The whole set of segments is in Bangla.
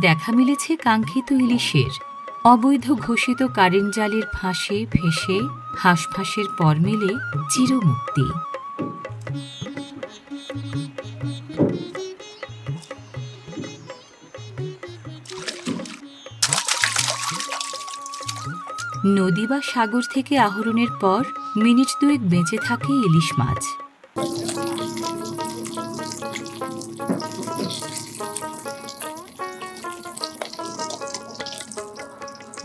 দেখা মিলেছে কাঙ্ক্ষিত ইলিশের। অবৈধ ঘোষিত কারেন্ট জালের ফাঁসে ভেসে হাঁসফাঁসের পর মেলে চিরমুক্তি। নদী বা সাগর থেকে আহরণের পর মিনিট দুয়েক বেঁচে থাকে ইলিশ মাছ।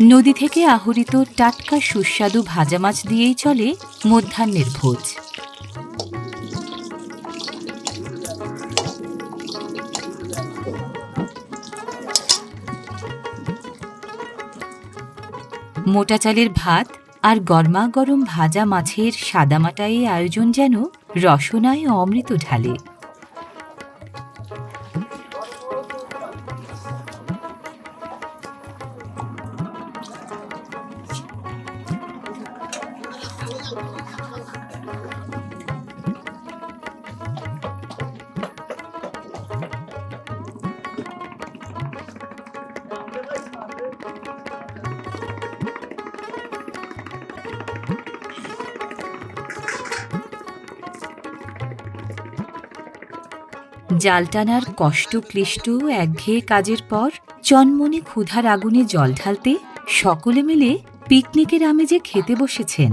নদী থেকে আহরিত টাটকা সুস্বাদু ভাজা মাছ দিয়েই চলে মধ্যাহ্নের ভোজ। মোটা চালের ভাত আর গরমা গরম ভাজা মাছের সাদামাটা এই আয়োজন যেন রসনায় অমৃত ঢালে। জাল টানার কষ্ট ক্লিষ্ট একঘেয়ে কাজের পর চনমনে ক্ষুধার আগুনে জল ঢালতে সকলে মিলে পিকনিকের আমেজে খেতে বসেছেন।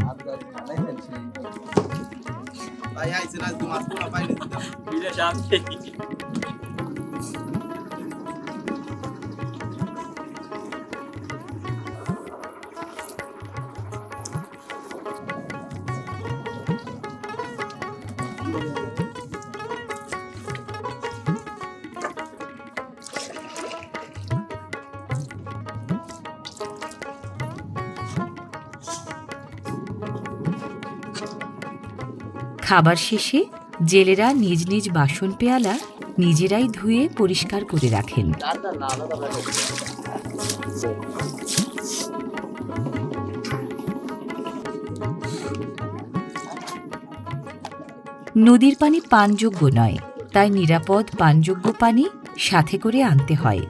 খাবার শেষে জেলেরা নিজ নিজ বাসন পেয়ালা নিজেরাই ধুয়ে পরিষ্কার করে রাখেন। নদীর পানি পানযোগ্য নয়, তাই নিরাপদ পানযোগ্য পানি সাথে করে আনতে হয়।